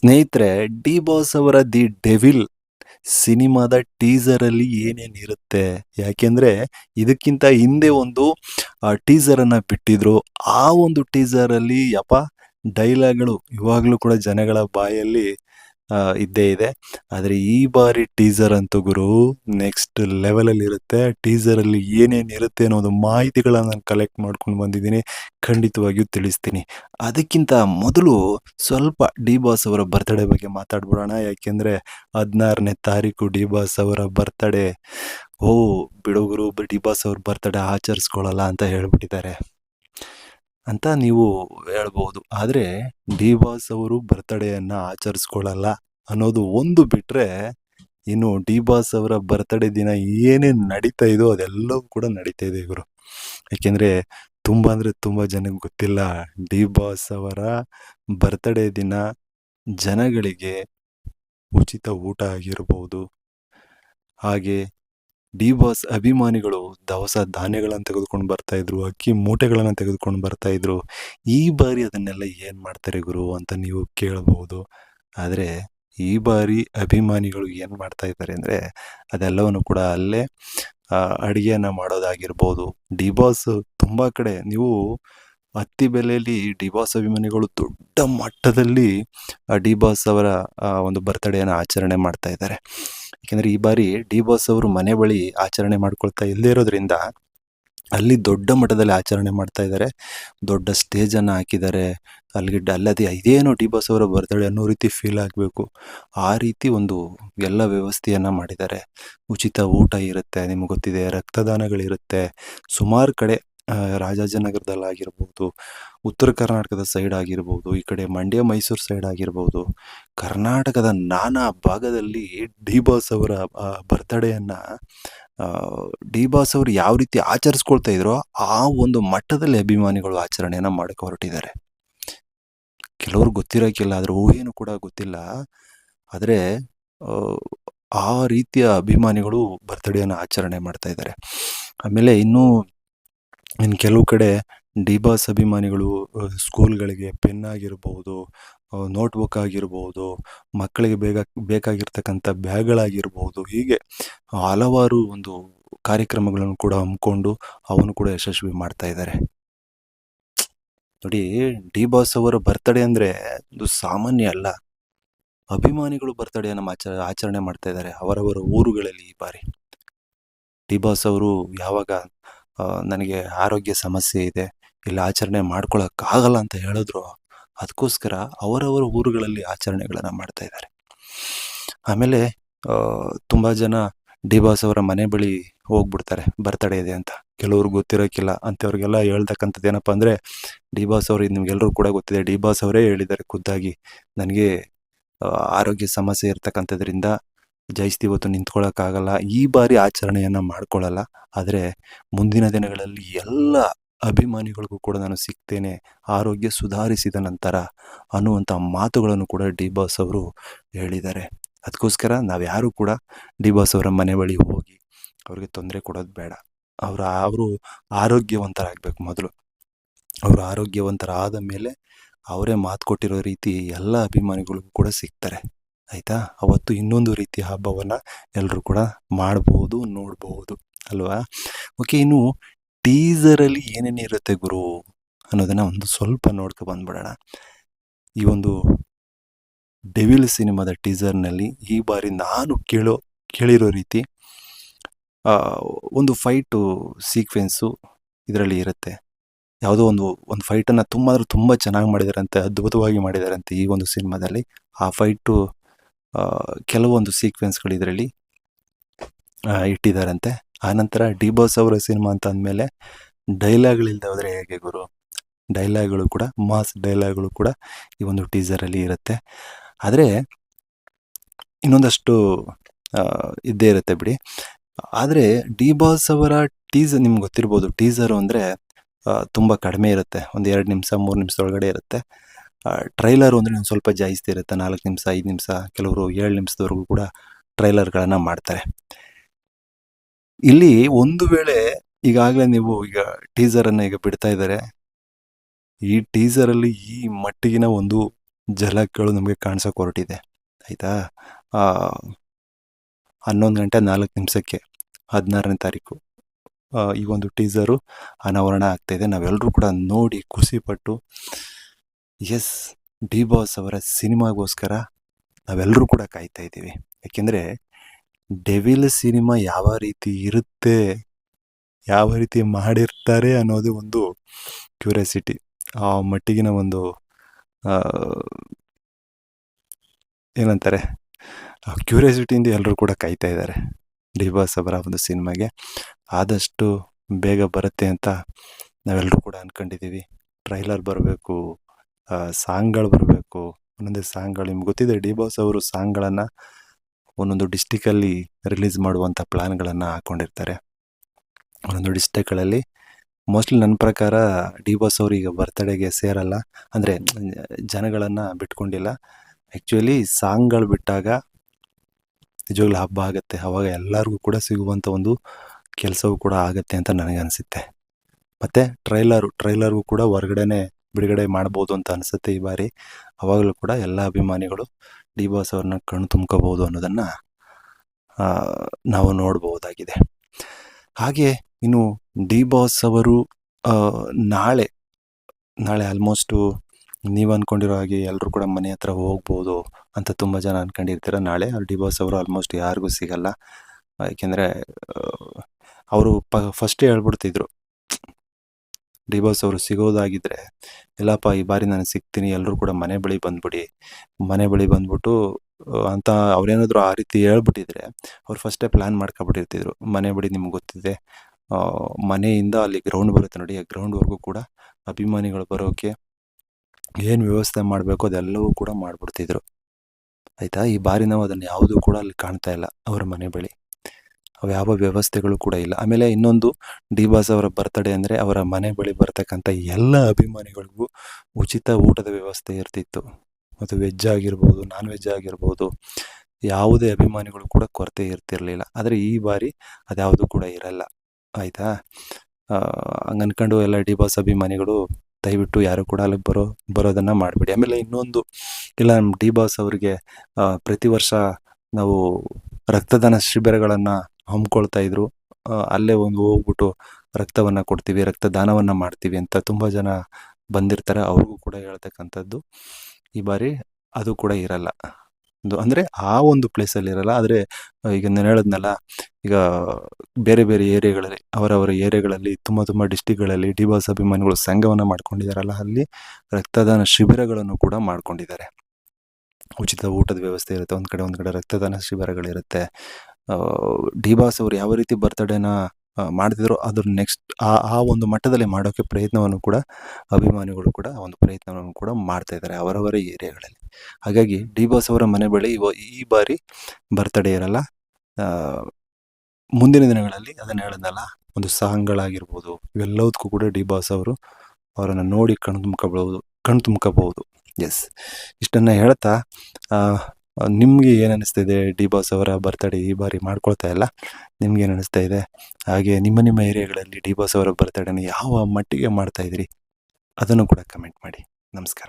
ಸ್ನೇಹಿತರೆ, D boss ಅವರ the devil ಸಿನಿಮಾದ ಟೀಸರ್ ಅಲ್ಲಿ ಏನೇನಿರುತ್ತೆ ಯಾಕೆಂದ್ರೆ ಇದಕ್ಕಿಂತ ಹಿಂದೆ ಒಂದು ಟೀಸರ್ ಅನ್ನ ಬಿಟ್ಟಿದ್ರು. ಆ ಒಂದು ಟೀಸರ್ ಅಲ್ಲಿ ಯಪ್ಪ, ಡೈಲಾಗ್ಗಳು ಇವಾಗ್ಲೂ ಕೂಡ ಜನಗಳ ಬಾಯಲ್ಲಿ ಇದ್ದೇ ಇದೆ. ಆದರೆ ಈ ಬಾರಿ ಟೀಸರ್ ಅಂತೂ ಗುರು ನೆಕ್ಸ್ಟ್ ಲೆವೆಲಲ್ಲಿ ಇರುತ್ತೆ. ಟೀಸರಲ್ಲಿ ಏನೇನು ಇರುತ್ತೆ ಅನ್ನೋದು ಮಾಹಿತಿಗಳನ್ನು ನಾನು ಕಲೆಕ್ಟ್ ಮಾಡ್ಕೊಂಡು ಬಂದಿದ್ದೀನಿ. ಖಂಡಿತವಾಗಿಯೂ ತಿಳಿಸ್ತೀನಿ. ಅದಕ್ಕಿಂತ ಮೊದಲು ಸ್ವಲ್ಪ ಡಿ ಬಾಸ್ ಅವರ ಬರ್ತ್ಡೇ ಬಗ್ಗೆ ಮಾತಾಡ್ಬಿಡೋಣ. ಯಾಕೆಂದರೆ ಹದಿನಾರನೇ ತಾರೀಕು ಡಿ ಬಾಸ್ ಅವರ ಬರ್ತ್ಡೇ ಓ ಬಿಡುಗರು ಡಿ ಬಾಸ್ ಅವ್ರ ಬರ್ತ್ಡೇ ಆಚರಿಸ್ಕೊಳ್ಳಲ್ಲ ಅಂತ ಹೇಳ್ಬಿಟ್ಟಿದ್ದಾರೆ. ಅಂತ ನೀವು ಹೇಳ್ಬಹುದು ಆದರೆ ಡಿ ಬಾಸ್ ಅವರು ಬರ್ತಡೇಯನ್ನು ಆಚರಿಸ್ಕೊಳ್ಳಲ್ಲ ಅನ್ನೋದು ಒಂದು ಬಿಟ್ರೆ ಇನ್ನು ಡಿ ಬಾಸ್ ಅವರ ಬರ್ತ್ಡೇ ದಿನ ಏನೇನು ನಡೀತಾ ಇದೋ ಅದೆಲ್ಲವೂ ಕೂಡ ನಡೀತಾ ಇದೆ ಇವರು ಯಾಕೆಂದ್ರೆ ತುಂಬ ಅಂದರೆ ತುಂಬ ಜನಕ್ಕೆ ಗೊತ್ತಿಲ್ಲ ಡಿ ಬಾಸ್ ಅವರ ಬರ್ತ್ಡೇ ದಿನ ಜನಗಳಿಗೆ ಉಚಿತ ಊಟ ಆಗಿರ್ಬೋದು. ಹಾಗೆ ಡಿ ಬಾಸ್ ಅಭಿಮಾನಿಗಳು ದವಸ ಧಾನ್ಯಗಳನ್ನು ತೆಗೆದುಕೊಂಡು ಬರ್ತಾ ಇದ್ರು, ಅಕ್ಕಿ ಮೂಟೆಗಳನ್ನು ತೆಗೆದುಕೊಂಡು ಬರ್ತಾ ಇದ್ರು. ಈ ಬಾರಿ ಅದನ್ನೆಲ್ಲ ಏನು ಮಾಡ್ತಾರೆ ಗುರು ಅಂತ ನೀವು ಕೇಳಬಹುದು. ಆದರೆ ಈ ಬಾರಿ ಅಭಿಮಾನಿಗಳು ಏನು ಮಾಡ್ತಾ ಇದ್ದಾರೆ ಅಂದ್ರೆ ಅದೆಲ್ಲವನ್ನು ಕೂಡ ಅಲ್ಲೇ ಅಡುಗೆಯನ್ನು ಮಾಡೋದಾಗಿರ್ಬೋದು. ಡಿ ಬಾಸ್ ತುಂಬಾ ಕಡೆ ನೀವು ಅತ್ತಿ ಬೆಲೆಯಲ್ಲಿ ಡಿ ಬಾಸ್ ಅಭಿಮಾನಿಗಳು ದೊಡ್ಡ ಮಟ್ಟದಲ್ಲಿ ಡಿ ಬಾಸ್ ಅವರ ಒಂದು ಬರ್ತ್ಡೇನ ಆಚರಣೆ ಮಾಡ್ತಾ ಇದ್ದಾರೆ. ಯಾಕೆಂದ್ರೆ ಈ ಬಾರಿ ಡಿ ಬಾಸ್ ಅವರು ಮನೆ ಬಳಿ ಆಚರಣೆ ಮಾಡ್ಕೊಳ್ತಾ ಇಲ್ಲದೇ ಇರೋದ್ರಿಂದ ಅಲ್ಲಿ ದೊಡ್ಡ ಮಟ್ಟದಲ್ಲಿ ಆಚರಣೆ ಮಾಡ್ತಾ ಇದ್ದಾರೆ. ದೊಡ್ಡ ಸ್ಟೇಜನ್ನು ಹಾಕಿದ್ದಾರೆ. ಅಲ್ಲಿಗೆ ಅಲ್ಲದೆ ಇದೇನು ಡಿ ಬಾಸ್ ಅವರ ಬರ್ತ್ಡೇ ಅನ್ನೋ ರೀತಿ ಫೀಲ್ ಆಗಬೇಕು. ಆ ರೀತಿ ಒಂದು ಎಲ್ಲ ವ್ಯವಸ್ಥೆಯನ್ನ ಮಾಡಿದ್ದಾರೆ. ಉಚಿತ ಊಟ ಇರುತ್ತೆ, ನಿಮ್ಗೆ ಗೊತ್ತಿದೆ, ರಕ್ತದಾನಗಳಿರುತ್ತೆ. ಸುಮಾರು ಕಡೆ ಆ, ರಾಜಾಜಿನಗರದಲ್ಲಿ ಆಗಿರ್ಬೋದು ಉತ್ತರ ಕರ್ನಾಟಕದ ಸೈಡ್ ಆಗಿರ್ಬೋದು ಈ ಕಡೆ ಮಂಡ್ಯ ಮೈಸೂರು ಸೈಡ್ ಆಗಿರ್ಬೋದು ಕರ್ನಾಟಕದ ನಾನಾ ಭಾಗದಲ್ಲಿ ಡಿ ಬಾಸ್ ಅವರ ಬರ್ತಡೆಯನ್ನು ಡಿ ಬಾಸ್ ಅವರು ಯಾವ ರೀತಿ ಆಚರಿಸ್ಕೊಳ್ತಾ ಇದ್ರೋ ಆ ಒಂದು ಮಟ್ಟದಲ್ಲಿ ಅಭಿಮಾನಿಗಳು ಆಚರಣೆಯನ್ನು ಮಾಡಕ್ಕೆ ಹೊರಟಿದ್ದಾರೆ. ಕೆಲವ್ರು ಗೊತ್ತಿರೋಕ್ಕಿಲ್ಲ ಆದರೆ ಊಹೆನೂ ಕೂಡ ಗೊತ್ತಿಲ್ಲ. ಆದರೆ ಆ ರೀತಿಯ ಅಭಿಮಾನಿಗಳು ಬರ್ತ್ಡೇನ ಆಚರಣೆ ಮಾಡ್ತಾ ಇದ್ದಾರೆ. ಆಮೇಲೆ ಇನ್ನೂ ಇನ್ನು ಕೆಲವು ಕಡೆ ಡಿ ಬಾಸ್ ಅಭಿಮಾನಿಗಳು ಸ್ಕೂಲ್ಗಳಿಗೆ ಪೆನ್ ಆಗಿರ್ಬೋದು ನೋಟ್ಬುಕ್ ಆಗಿರ್ಬೋದು, ಮಕ್ಕಳಿಗೆ ಬೇಗ, ಬೇಕಾಗಿರ್ತಕ್ಕಂಥ ಬ್ಯಾಗ್ಗಳಾಗಿರ್ಬೋದು, ಹೀಗೆ ಹಲವಾರು ಒಂದು ಕಾರ್ಯಕ್ರಮಗಳನ್ನು ಕೂಡ ಹಮ್ಮಿಕೊಂಡು ಅವನು ಕೂಡ ಯಶಸ್ವಿ ಮಾಡ್ತಾ ಇದ್ದಾರೆ. ನೋಡಿ ಡಿ ಬಾಸ್ ಅವರ ಬರ್ತಡೇ ಅಂದರೆ ಅದು ಸಾಮಾನ್ಯ ಅಲ್ಲ. ಅಭಿಮಾನಿಗಳು ಬರ್ತ್ಡೇನ ಆಚ ಆಚರಣೆ ಮಾಡ್ತಾ ಇದ್ದಾರೆ ಅವರವರ ಊರುಗಳಲ್ಲಿ ಈ ಬಾರಿ. ಡಿ ಬಾಸ್ ಅವರು ಯಾವಾಗ ನನಗೆ ಆರೋಗ್ಯ ಸಮಸ್ಯೆ ಇದೆ, ಇಲ್ಲ ಆಚರಣೆ ಮಾಡ್ಕೊಳಕ್ಕಾಗಲ್ಲ ಅಂತ ಹೇಳಿದ್ರು, ಅದಕ್ಕೋಸ್ಕರ ಅವರವರ ಊರುಗಳಲ್ಲಿ ಆಚರಣೆಗಳನ್ನು ಮಾಡ್ತಾ ಇದ್ದಾರೆ. ಆಮೇಲೆ ತುಂಬ ತುಂಬಾ ಜನ ಡಿ ಬಾಸ್ ಅವರ ಮನೆ ಬಳಿ ಹೋಗ್ಬಿಡ್ತಾರೆ, ಬರ್ತಡೇ ಇದೆ ಅಂತ. ಕೆಲವ್ರು ಗೊತ್ತಿರೋಕ್ಕಿಲ್ಲ ಅಂಥವ್ರಿಗೆಲ್ಲ ಹೇಳ್ತಕ್ಕಂಥದ್ದು ಏನಪ್ಪ ಅಂದರೆ ಡಿ ಬಾಸ್ ಅವರು ನಿಮಗೆಲ್ಲರೂ ಕೂಡ ಗೊತ್ತಿದೆ ಡಿ ಬಾಸ್ ಅವರೇ ಹೇಳಿದ್ದಾರೆ ಖುದ್ದಾಗಿ, ನನಗೆ ಆರೋಗ್ಯ ಸಮಸ್ಯೆ ಇರ್ತಕ್ಕಂಥದ್ರಿಂದ ಜೈಸ್ತಿ ಇವತ್ತು ನಿಂತ್ಕೊಳ್ಳೋಕ್ಕಾಗಲ್ಲ ಈ ಬಾರಿ ಆಚರಣೆಯನ್ನು ಮಾಡ್ಕೊಳ್ಳಲ್ಲ ಆದರೆ ಮುಂದಿನ ದಿನಗಳಲ್ಲಿ ಎಲ್ಲ ಅಭಿಮಾನಿಗಳಿಗೂ ಕೂಡ ನಾನು ಸಿಗ್ತೇನೆ. ಆರೋಗ್ಯ ಸುಧಾರಿಸಿದ ನಂತರ ಅನ್ನುವಂಥ ಮಾತುಗಳನ್ನು ಕೂಡ ಡಿ ಬಾಸ್ ಅವರು ಹೇಳಿದ್ದಾರೆ. ಅದಕ್ಕೋಸ್ಕರ ನಾವ್ಯಾರು ಕೂಡ ಡಿ ಬಾಸ್ ಅವರ ಮನೆ ಬಳಿ ಹೋಗಿ ಅವ್ರಿಗೆ ತೊಂದರೆ ಕೊಡೋದು ಬೇಡ. ಅವರ, ಅವರು ಆರೋಗ್ಯವಂತರಾಗಬೇಕು ಮೊದಲು. ಅವರು ಆರೋಗ್ಯವಂತರಾದ ಮೇಲೆ ಅವರೇ ಮಾತು ಕೊಟ್ಟಿರೋ ರೀತಿ ಎಲ್ಲ ಅಭಿಮಾನಿಗಳಿಗೂ ಕೂಡ ಸಿಗ್ತಾರೆ. ಆಯ್ತಾ? ಅವತ್ತು ಇನ್ನೊಂದು ರೀತಿಯ ಹಬ್ಬವನ್ನು ಎಲ್ಲರೂ ಕೂಡ ಮಾಡಬಹುದು ನೋಡಬಹುದು ಅಲ್ವಾ? ಓಕೆ, ಇನ್ನು ಟೀಸರಲ್ಲಿ ಏನೇನು ಇರುತ್ತೆ ಗುರು ಅನ್ನೋದನ್ನು ಒಂದು ಸ್ವಲ್ಪ ನೋಡ್ಕೊ ಬಂದ್ಬಿಡೋಣ. ಈ ಒಂದು ಡೆವಿಲ್ ಸಿನಿಮಾದ ಟೀಸರ್ನಲ್ಲಿ ಈ ಬಾರಿ ನಾನು ಕೇಳೋ, ಕೇಳಿರೋ ರೀತಿ ಒಂದು ಫೈಟು ಸೀಕ್ವೆನ್ಸು ಇದರಲ್ಲಿ ಇರುತ್ತೆ. ಯಾವುದೋ ಒಂದು ಒಂದು ಫೈಟನ್ನು ತುಂಬ ಅಂದರೆ ತುಂಬ ಚೆನ್ನಾಗಿ ಮಾಡಿದಾರಂತೆ, ಅದ್ಭುತವಾಗಿ ಮಾಡಿದಾರಂತೆ ಈ ಒಂದು ಸಿನಿಮಾದಲ್ಲಿ. ಆ ಫೈಟು ಕೆಲವೊಂದು ಸೀಕ್ವೆನ್ಸ್ಗಳು ಇದರಲ್ಲಿ ಇಟ್ಟಿದ್ದಾರಂತೆ. ಆನಂತರ ಡಿ ಬಾಸ್ ಅವರ ಸಿನಿಮಾ ಅಂತ ಅಂದಮೇಲೆ ಡೈಲಾಗ್ಗಳಿಲ್ಲದೆ ಹೋದರೆ ಹೇಗೆ ಗುರು? ಡೈಲಾಗ್ಗಳು ಕೂಡ, ಮಾಸ್ ಡೈಲಾಗ್ಗಳು ಕೂಡ ಈ ಒಂದು ಟೀಸರಲ್ಲಿ ಇರುತ್ತೆ. ಆದರೆ ಇನ್ನೊಂದಷ್ಟು ಇದ್ದೇ ಇರುತ್ತೆ ಬಿಡಿ. ಆದರೆ ಡಿ ಬಾಸ್ ಅವರ ಟೀಸರ್ ನಿಮ್ಗೆ ಗೊತ್ತಿರ್ಬೋದು, ಟೀಸರು ಅಂದರೆ ತುಂಬ ಕಡಿಮೆ ಇರುತ್ತೆ. ಒಂದು ಎರಡು ನಿಮಿಷ, ಮೂರು ನಿಮಿಷದೊಳಗಡೆ ಇರುತ್ತೆ. ಟ್ರೈಲರ್ ಅಂದರೆ ಒಂದು ಸ್ವಲ್ಪ ಜಾಸ್ತಿ ಇರುತ್ತೆ. ನಾಲ್ಕು ನಿಮಿಷ, ಐದು ನಿಮಿಷ, ಕೆಲವರು ಏಳು ನಿಮಿಷದವರೆಗೂ ಕೂಡ ಟ್ರೈಲರ್ಗಳನ್ನು ಮಾಡ್ತಾರೆ. ಇಲ್ಲಿ ಒಂದು ವೇಳೆ ಈಗಾಗಲೇ ನೀವು ಈಗ ಟೀಸರನ್ನು ಈಗ ಬಿಡ್ತಾ ಇದ್ದಾರೆ. ಈ ಟೀಸರಲ್ಲಿ ಈ ಮಟ್ಟಿಗಿನ ಒಂದು ಝಲಕ್ಗಳು ನಮಗೆ ಕಾಣಿಸೋಕೆ ಹೊರಟಿದೆ. ಆಯಿತಾ? ಹನ್ನೊಂದು ಗಂಟೆ ನಾಲ್ಕು ನಿಮಿಷಕ್ಕೆ, ಹದಿನಾರನೇ ತಾರೀಕು ಈ ಒಂದು ಟೀಸರು ಅನಾವರಣ ಆಗ್ತಾಯಿದೆ ನಾವೆಲ್ಲರೂ ಕೂಡ ನೋಡಿ ಖುಷಿಪಟ್ಟು ಎಸ್ ಡಿ ಬಾಸ್ ಅವರ ಸಿನಿಮಾಗೋಸ್ಕರ ನಾವೆಲ್ಲರೂ ಕೂಡ ಕಾಯ್ತಾ ಇದ್ದೀವಿ. ಯಾಕೆಂದರೆ ಡೆವಿಲ್ ಸಿನಿಮಾ ಯಾವ ರೀತಿ ಇರುತ್ತೆ, ಯಾವ ರೀತಿ ಮಾಡಿರ್ತಾರೆ ಅನ್ನೋದು ಒಂದು ಕ್ಯೂರಿಯಾಸಿಟಿ ಆ ಮಟ್ಟಿಗಿನ ಒಂದು ಏನಂತಾರೆ, ಆ ಕ್ಯೂರಿಯಾಸಿಟಿಯಿಂದ ಎಲ್ಲರೂ ಕೂಡ ಕಾಯ್ತಾ ಇದ್ದಾರೆ. ಡಿ ಬಾಸ್ ಅವರ ಒಂದು ಸಿನಿಮಾಗೆ. ಆದಷ್ಟು ಬೇಗ ಬರುತ್ತೆ ಅಂತ ನಾವೆಲ್ಲರೂ ಕೂಡ ಅಂದ್ಕೊಂಡಿದ್ದೀವಿ ಟ್ರೈಲರ್ ಬರಬೇಕು ಸಾಂಗ್ಗಳು ಬರಬೇಕು. ಒಂದೊಂದೇ ಸಾಂಗ್ಗಳು, ನಿಮ್ಗೆ ಗೊತ್ತಿದೆ, ಡಿ ಬಾಸ್ ಅವರು ಸಾಂಗ್ಗಳನ್ನು ಒಂದೊಂದು ಡಿಸ್ಟಿಕಲ್ಲಿ ರಿಲೀಸ್ ಮಾಡುವಂಥ ಪ್ಲ್ಯಾನ್ಗಳನ್ನು ಹಾಕ್ಕೊಂಡಿರ್ತಾರೆ ಒಂದೊಂದು ಡಿಸ್ಟಿಕ್ಗಳಲ್ಲಿ ಮೋಸ್ಟ್ಲಿ ನನ್ನ ಪ್ರಕಾರ ಡಿ ಬಾಸ್ ಅವರು ಈಗ ಬರ್ತಡೆಗೆ ಸೇರಲ್ಲ. ಅಂದರೆ ಜನಗಳನ್ನು ಬಿಟ್ಕೊಂಡಿಲ್ಲ. ಆ್ಯಕ್ಚುಲಿ ಸಾಂಗ್ಗಳು ಬಿಟ್ಟಾಗ ನಿಜವಾಗ್ಲೂ ಹಬ್ಬ ಆಗುತ್ತೆ. ಅವಾಗ ಎಲ್ಲರಿಗೂ ಕೂಡ ಸಿಗುವಂಥ ಒಂದು ಕೆಲಸವೂ ಕೂಡ ಆಗುತ್ತೆ ಅಂತ ನನಗನ್ಸುತ್ತೆ ಮತ್ತು ಟ್ರೈಲರು, ಟ್ರೈಲರ್ಗೂ ಕೂಡ ಹೊರ್ಗಡೆನೆ ಬಿಡುಗಡೆ ಮಾಡ್ಬೋದು ಅಂತ ಅನಿಸುತ್ತೆ ಈ ಬಾರಿ. ಅವಾಗಲೂ ಕೂಡ ಎಲ್ಲ ಅಭಿಮಾನಿಗಳು ಡಿ ಬಾಸ್ ಅವ್ರನ್ನ ಕಣ್ಣು ತುಂಬ್ಕೋಬೋದು ಅನ್ನೋದನ್ನು ನಾವು ನೋಡ್ಬೋದಾಗಿದೆ ಹಾಗೆ ಇನ್ನು ಡಿ ಬಾಸ್ ಅವರು ನಾಳೆ ನಾಳೆ ಆಲ್ಮೋಸ್ಟು ನೀವು ಅಂದ್ಕೊಂಡಿರೋ ಹಾಗೆ ಎಲ್ಲರೂ ಕೂಡ ಮನೆ ಹತ್ರ ಹೋಗ್ಬೋದು ಅಂತ ತುಂಬ ಜನ ಅಂದ್ಕೊಂಡಿರ್ತೀರ ನಾಳೆ ಡಿ ಬಾಸ್ ಅವರು ಆಲ್ಮೋಸ್ಟ್ ಯಾರಿಗೂ ಸಿಗಲ್ಲ. ಯಾಕೆಂದರೆ ಅವರು ಪ ಫಸ್ಟೇ ಹೇಳ್ಬಿಡ್ತಿದ್ರು ಡಿ ಅವರು ಸಿಗೋದಾಗಿದ್ರೆ ಇಲ್ಲಪ್ಪ ಈ ಬಾರಿ ನಾನು ಸಿಗ್ತೀನಿ ಎಲ್ಲರೂ ಕೂಡ ಮನೆ ಬಳಿ ಬಂದ್ಬಿಡಿ. ಮನೆ ಬಳಿ ಬಂದ್ಬಿಟ್ಟು, ಅಂತ ಅವ್ರೇನಾದರೂ ಆ ರೀತಿ ಹೇಳ್ಬಿಟ್ಟಿದ್ರೆ, ಅವ್ರು ಫಸ್ಟೇ ಪ್ಲ್ಯಾನ್ ಮಾಡ್ಕೊಬಿಟ್ಟಿರ್ತಿದ್ರು. ಮನೆ ಬಳಿ ನಿಮ್ಗೆ ಗೊತ್ತಿದೆ ಮನೆಯಿಂದ ಅಲ್ಲಿ ಗ್ರೌಂಡ್ ಬರುತ್ತೆ ನೋಡಿ, ಆ ಗ್ರೌಂಡ್ವರೆಗೂ ಕೂಡ ಅಭಿಮಾನಿಗಳು ಬರೋಕ್ಕೆ ಏನು ವ್ಯವಸ್ಥೆ ಮಾಡಬೇಕು ಅದೆಲ್ಲವೂ ಕೂಡ ಮಾಡಿಬಿಡ್ತಿದ್ರು. ಆಯಿತಾ? ಈ ಬಾರಿ ನಾವು ಅದನ್ನು ಯಾವುದೂ ಕೂಡ ಅಲ್ಲಿ ಕಾಣ್ತಾ ಇಲ್ಲ, ಅವರ ಮನೆ ಬಳಿ. ಯಾವ ವ್ಯವಸ್ಥೆಗಳು ಕೂಡ ಇಲ್ಲ. ಆಮೇಲೆ ಇನ್ನೊಂದು ಡಿ ಬಾಸ್ ಅವರ ಬರ್ತಡೇ ಅಂದರೆ ಅವರ ಮನೆ ಬಳಿ ಬರ್ತಕ್ಕಂಥ ಎಲ್ಲ ಅಭಿಮಾನಿಗಳಿಗೂ ಉಚಿತ ಊಟದ ವ್ಯವಸ್ಥೆ ಇರ್ತಿತ್ತು. ಮತ್ತು ವೆಜ್ ಆಗಿರ್ಬೋದು ನಾನ್ ವೆಜ್ ಆಗಿರ್ಬೋದು, ಯಾವುದೇ ಅಭಿಮಾನಿಗಳು ಕೂಡ ಕೊರತೆ ಇರ್ತಿರಲಿಲ್ಲ. ಆದರೆ ಈ ಬಾರಿ ಅದ್ಯಾವುದು ಕೂಡ ಇರಲ್ಲ. ಆಯಿತಾ? ಹಂಗೆ ಅನ್ಕೊಂಡು ಎಲ್ಲ ಡಿ ಬಾಸ್ ಅಭಿಮಾನಿಗಳು ದಯವಿಟ್ಟು ಯಾರು ಕೂಡ ಅಲ್ಲಿಗೆ ಬರೋ, ಬರೋದನ್ನು ಮಾಡಬೇಡಿ. ಆಮೇಲೆ ಇನ್ನೊಂದು, ಇಲ್ಲ ನಮ್ಮ ಡಿ ಬಾಸ್ ಅವರಿಗೆ ಪ್ರತಿ ವರ್ಷ ನಾವು ರಕ್ತದಾನ ಶಿಬಿರಗಳನ್ನು ಹಮ್ಮಿಕೊಳ್ತಾ ಇದ್ರು. ಅಲ್ಲೇ ಒಂದು ಹೋಗ್ಬಿಟ್ಟು ರಕ್ತವನ್ನು ಕೊಡ್ತೀವಿ, ರಕ್ತದಾನವನ್ನು ಮಾಡ್ತೀವಿ ಅಂತ ತುಂಬ ಜನ ಬಂದಿರ್ತಾರೆ. ಅವ್ರಿಗೂ ಕೂಡ ಹೇಳ್ತಕ್ಕಂಥದ್ದು ಈ ಬಾರಿ ಅದು ಕೂಡ ಇರಲ್ಲ. ಅಂದರೆ ಆ ಒಂದು ಪ್ಲೇಸಲ್ಲಿ ಇರಲ್ಲ. ಆದರೆ ಈಗ ನಾನು ಹೇಳಿದ್ನಲ್ಲ, ಈಗ ಬೇರೆ ಬೇರೆ ಏರಿಯಾಗಳಲ್ಲಿ, ಅವರವರ ಏರಿಯಾಗಳಲ್ಲಿ, ತುಂಬ ತುಂಬ ಡಿಸ್ಟಿಕ್ಗಳಲ್ಲಿ ಡಿ ಬಾಸ್ ಅಭಿಮಾನಿಗಳು ಸಂಘವನ್ನು ಮಾಡ್ಕೊಂಡಿದ್ದಾರಲ್ಲ ಅಲ್ಲಿ ರಕ್ತದಾನ ಶಿಬಿರಗಳನ್ನು ಕೂಡ ಮಾಡ್ಕೊಂಡಿದ್ದಾರೆ. ಉಚಿತ ಊಟದ ವ್ಯವಸ್ಥೆ ಇರುತ್ತೆ. ಒಂದು ಕಡೆ ಒಂದು ಕಡೆ ರಕ್ತದಾನ ಶಿಬಿರಗಳಿರುತ್ತೆ. ಡಿ ಬಾಸ್ ಅವರು ಯಾವ ರೀತಿ ಬರ್ತಡೇನ ಮಾಡ್ತಿದ್ರು ಅದ್ರ ನೆಕ್ಸ್ಟ್ ಆ ಆ ಒಂದು ಮಟ್ಟದಲ್ಲಿ ಮಾಡೋಕ್ಕೆ ಪ್ರಯತ್ನವನ್ನು ಕೂಡ, ಅಭಿಮಾನಿಗಳು ಕೂಡ ಒಂದು ಪ್ರಯತ್ನವನ್ನು ಕೂಡ ಮಾಡ್ತಾ ಇದ್ದಾರೆ ಅವರವರ ಏರಿಯಾಗಳಲ್ಲಿ. ಹಾಗಾಗಿ ಡಿ ಬಾಸ್ ಅವರ ಮನೆ ಬಳಿ ಈ ಬಾರಿ ಬರ್ತಡೇ ಇರಲ್ಲ. ಮುಂದಿನ ದಿನಗಳಲ್ಲಿ ಅದನ್ನು ಹೇಳಿದ್ನಲ್ಲ ಒಂದು ಸಾಂಗ್ಗಳಾಗಿರ್ಬೋದು ಇವೆಲ್ಲದಕ್ಕೂ ಕೂಡ ಡಿ ಬಾಸ್ ಅವರು ಅವರನ್ನು ನೋಡಿ ಕಣ್ಣು ತುಂಬ್ಕೋಬಹುದು ಕಣ್ಣು ತುಂಬ್ಕೋಬಹುದು ಎಸ್ ಇಷ್ಟನ್ನು ಹೇಳ್ತಾ ನಿಮಗೆ ಏನು ಅನ್ನಿಸ್ತಿದೆ ಡಿ ಬಾಸ್ ಅವರ ಬರ್ತಡೇ ಈ ಬಾರಿ ಮಾಡ್ಕೊಳ್ತಾ ಇಲ್ಲ. ನಿಮ್ಗೆ ಏನು ಅನ್ನಿಸ್ತಾ ಇದೆ? ಹಾಗೆ ನಿಮ್ಮ ನಿಮ್ಮ ಏರಿಯಾಗಳಲ್ಲಿ ಡಿ ಬಾಸ್ ಅವರ ಬರ್ತಡೇನ ಯಾವ ಮಟ್ಟಿಗೆ ಮಾಡ್ತಾ ಇದ್ದೀರಿ? ಅದನ್ನು ಕೂಡ ಕಮೆಂಟ್ ಮಾಡಿ. ನಮಸ್ಕಾರ.